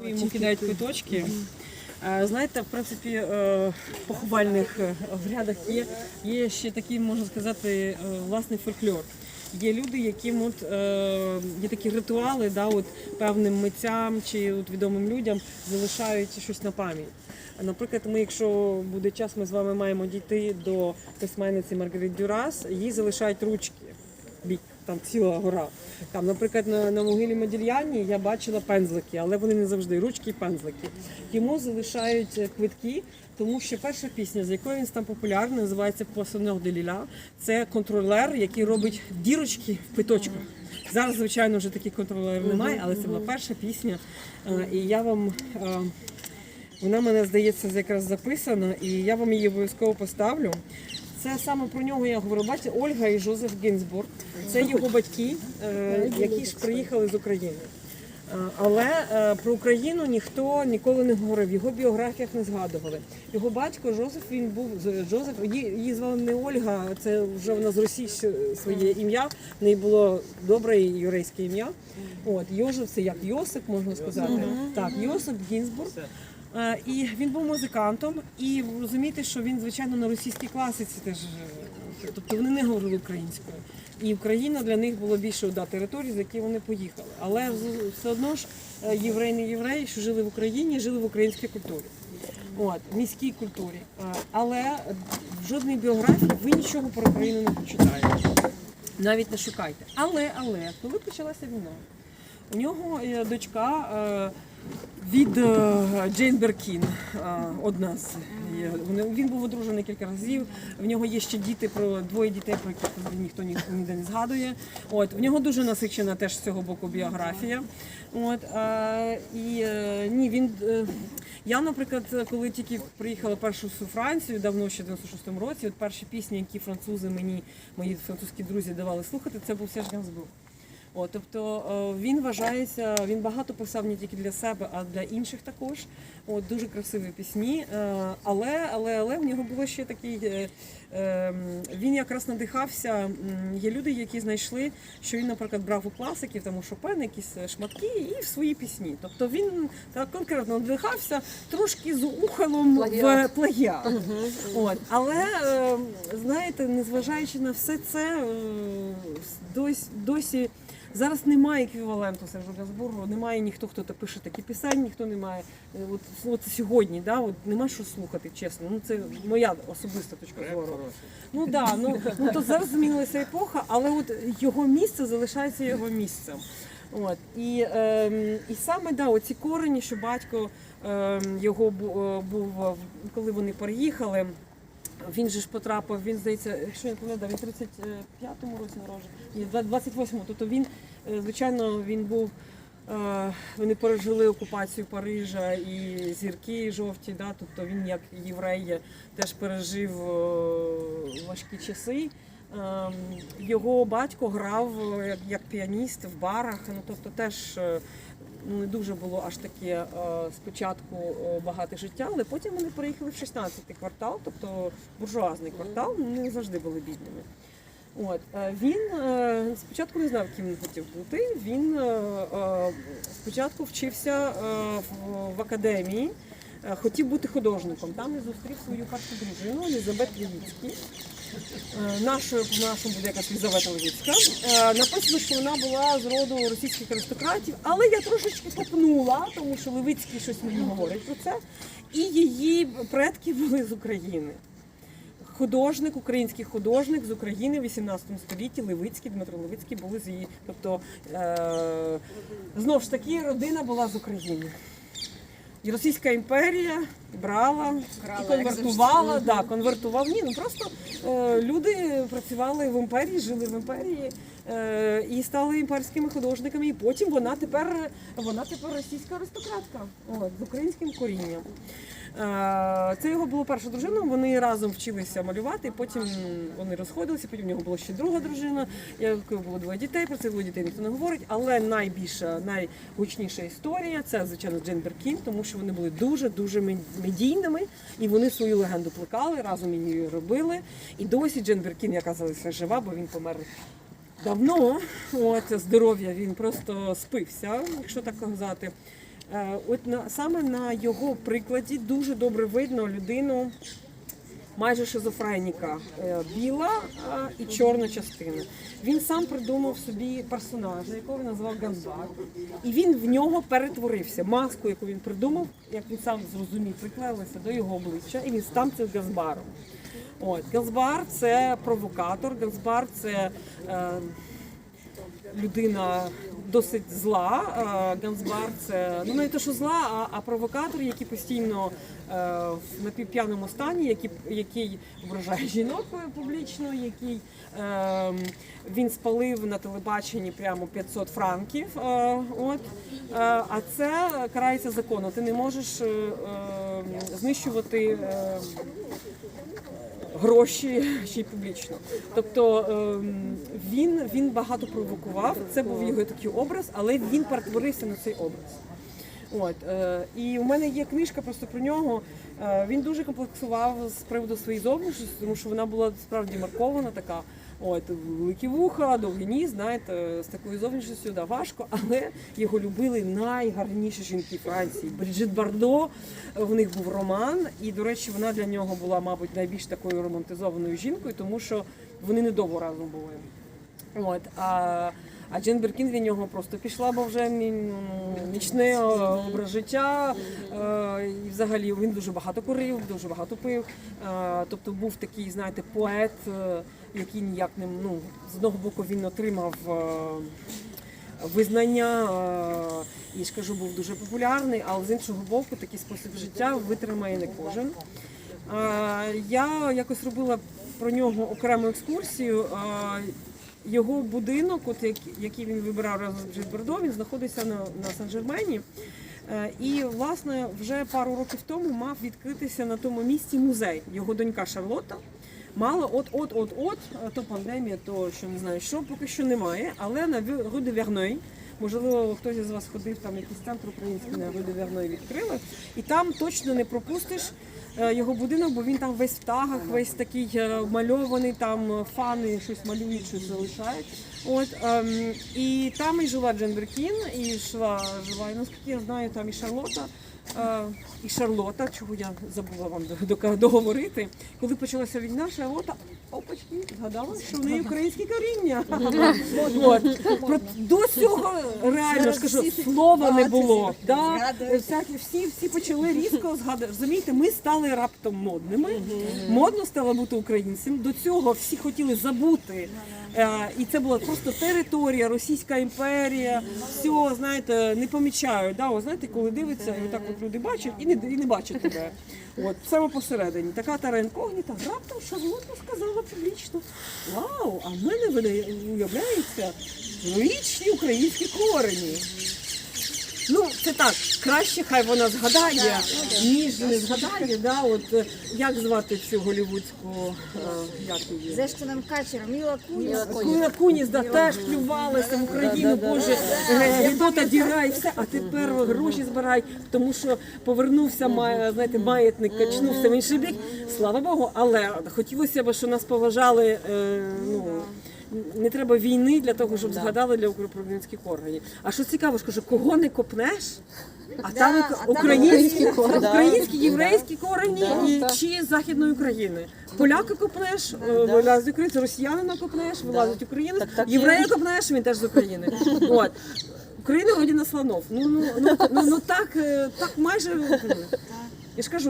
Йому кидають квиточки. Е, Знаєте, в принципі, е, в поховальних е, обрядах є, є ще такий, можна сказати, е, власний фольклор. Є люди, яким от, е, є такі ритуали, да, от, певним митцям чи от, відомим людям залишають щось на пам'ять. Наприклад, ми, якщо буде час, ми з вами маємо дійти до письменниці Маргарит Дюрас, їй залишають ручки. Там ціла гора. Там, наприклад, на, на могилі Модільяні я бачила пензлики, але вони не завжди ручки і пензлики. Йому залишають е, квитки, тому що перша пісня, з якою він став популярним, називається «Poissonneur de Lila». Це контролер, який робить дірочки в квиточках. Зараз, звичайно, вже таких контролерів немає, але це була перша пісня. Е, І я вам е, вона мене здається якраз записана, і я вам її обов'язково поставлю. Це саме про нього я говорю. Бачите, Ольга і Жозеф Гінзбург. Це його батьки, е, які ж приїхали з України. Е, Але е, про Україну ніхто ніколи не говорив, його біографіях не згадували. Його батько Жозеф він був Жозеф, її, її звали не Ольга, це вже вона з Росії своє ім'я. В неї було добре єврейське ім'я. От Йожеф це як Йосип, можна сказати. Так, Йосип Гінзбург. Е, І він був музикантом, і розумієте, що він, звичайно, на російській класиці теж. е, Тобто вони не говорили українською. І Україна для них була більше да, території, з якої вони поїхали. Але все одно ж е, євреї не євреї, що жили в Україні, жили в українській культурі. От, міській культурі. Але в жодній біографії ви нічого про Україну не почитаєте. Навіть не шукайте. Але, але, коли почалася війна, у нього дочка від е, Джейн Беркін, е, одна з Він був одружений кілька разів. В нього є ще діти про двоє дітей, про яких ніхто ніде не згадує. От в нього дуже насичена теж з цього боку біографія. От е, і ні, він. я, наприклад, коли тільки приїхала першу у Францію, давно ще в 96-му році, от перші пісні, які французи мені, мої французькі друзі давали слухати, це був Серж Гансбург. О, тобто він вважається, він багато писав не тільки для себе, а для інших також. От, дуже красиві пісні. Е, Але, але, але в нього було ще такий. е, е, Він якраз надихався. Є люди, які знайшли, що він, наприклад, брав у класиків, тому Шопен, якісь е, шматки, і в свої пісні. Тобто він так конкретно надихався трошки з ухилом в плагіат. От. Але е, знаєте, незважаючи на все це, досі, досі зараз немає еквіваленту Сержу Газбургу, немає ніхто, хто та пише такі пісень, ніхто не має. Е, От, от сьогодні, да, от нема що слухати, чесно. Ну це моя особиста точка зору. Ну да, ну, ну то зараз змінилася епоха, але от його місце залишається його місцем. От і, ем, і саме да, оці корені, що батько ем, його е, був, е, коли вони переїхали. Він же ж потрапив, він здається, якщо я пам'ятаю, він 35-му році народжений, ні, 28-му. Тобто він, е, звичайно, він був. е, Вони пережили окупацію Парижа і зірки жовті, да, тобто він як єврей теж пережив е, важкі часи. Ем, Його батько грав як, піаніст в барах, ну тобто теж ну, не дуже було аж таке е, спочатку е, багате життя, але потім вони переїхали в 16-й квартал, тобто буржуазний квартал, вони завжди були бідними. От е, він спочатку не знав, ким він хотів бути. Він спочатку вчився в, академії, хотів бути художником. Там і зустрів свою першу дружину Елізабет Лівіцький. Е, Нашою нашому буде якась Лізавета Левицька. Е, Написано, що вона була з роду російських аристократів, але я трошечки копнула, тому що Левицький щось мені говорить про це. І її предки були з України. Художник, український художник з України в 18 столітті, Левицький, Дмитро Левицький були з її. Тобто е, знов ж таки родина була з України. І Російська імперія брала і конвертувала, да, конвертував. Ні, ну просто е, люди працювали в імперії, жили в імперії е, і стали імперськими художниками. І потім вона тепер вона тепер російська аристократка от, з українським корінням. Е, Це його була перша дружина. Вони разом вчилися малювати. Потім вони розходилися. Потім в нього була ще друга дружина. якої було двоє дітей. Про це двоє дітей ніхто не говорить. Але найбільша, найгучніша історія це звичайно Джен Беркін, тому що вони були дуже дуже медійними, і вони свою легенду плекали, разом її робили. І досі Джен Беркін, яка залишилася жива, бо він помер. Давно от здоров'я він просто спився, якщо так казати. Е, От на саме на його прикладі дуже добре видно людину майже шизофреніка. Е, Біла е, і чорна частина. Він сам придумав собі персонажа, якого він назвав Ганбар, і він в нього перетворився. Маску, яку він придумав, як він сам зрозумів, приклеїлася до його обличчя, і він став цим Газбаром. От Газбар це провокатор, Газбар це е, людина досить зла. Е, Ганзбар це ну не те, що зла, а, а провокатор, який постійно е, в напівп'яному стані, який, який ображає жінок публічно, який е, він спалив на телебаченні прямо 500 франків. Е, от. Е, а це карається законом. Ти не можеш е, е, знищувати. Гроші ще й публічно. Тобто ем, він, він багато провокував. Це був його такий образ, але він перетворився на цей образ. От е, і у мене є книжка просто про нього. Е, він дуже комплексував з приводу своєї зовнішності, тому що вона була справді маркована така. От великі вуха, довгі ніс, знаєте, з такою зовнішністю да, важко, але його любили найгарніші жінки Франції. Бріджит Бардо, в них був роман, і до речі, вона для нього була, мабуть, найбільш такою романтизованою жінкою, тому що вони недовго разом були. От, а, а Джен Біркін від нього просто пішла, бо вже нічне е, образ життя. Е, і взагалі він дуже багато курив, дуже багато пив. Е, тобто був такий, знаєте, поет, який ніяк не ну, з одного боку він отримав. Визнання і ж кажу, був дуже популярний, але з іншого боку, такий спосіб життя витримає не кожен. Я якось робила про нього окрему екскурсію. Е, Його будинок, от як- який він вибирав разом з Бордо, він знаходиться на, на Сан-Жермені. Е, І власне вже пару років тому мав відкритися на тому місці музей. Його донька Шарлотта мала от от от от то пандемія, то що не знаю, що поки що немає. Але на Ру де Верной, можливо, хтось із вас ходив там якийсь центр український на Ру де Верной відкрили, і там точно не пропустиш е, його будинок, бо він там весь в тагах, весь такий е, мальований, там е, фани щось малюють, щось залишають. От ем, і там і жила Дженберкін, і йшла жила, і наскільки я знаю, там і Шарлота. Е, і Шарлота, чого я забула вам до- до- договорити. Коли почалася війна, Шарлота опачки згадала, що в неї українське коріння. От. Про- До цього реально скажу, кажу, слова не було. Да? Всякі, всі, всі почали різко згадувати. Розумієте, ми стали раптом модними. Модно стало бути українцем. До цього всі хотіли забути. Е, І це була просто територія, Російська імперія. Все, знаєте, не помічають. Да? О, знаєте, коли дивиться, і отак от люди бачать і не, і не бачать тебе. От, саме посередині. Така тара інкогніта, раптом Шарлотта сказала публічно. Вау, а в мене вони уявляється річні українські корені. Ну, це так, краще хай вона згадає, ніж не згадає. Да? От, е, як звати цю голівудську, е, як її? З Ештоном Качером, Міла Куніс. Куля Куніс да, теж плювалася в Україну, Боже, Гедота діра і все, а тепер гроші збирай, тому що повернувся знаєте, маятник, качнувся в інший бік. Слава Богу, але хотілося б, щоб нас поважали. е, ну, не треба війни для того, щоб згадали для українських органів. А що цікаво, скажу, кого не копнеш? А там українські, українські, єврейські корені і чи з західної України. Поляка копнеш, е, вилазить українець, росіянина копнеш, вилазить українець, єврея копнеш, він теж з України. От. Україна родина слонов. Ну, ну, ну, ну, ну так, е, так майже. Я ж кажу,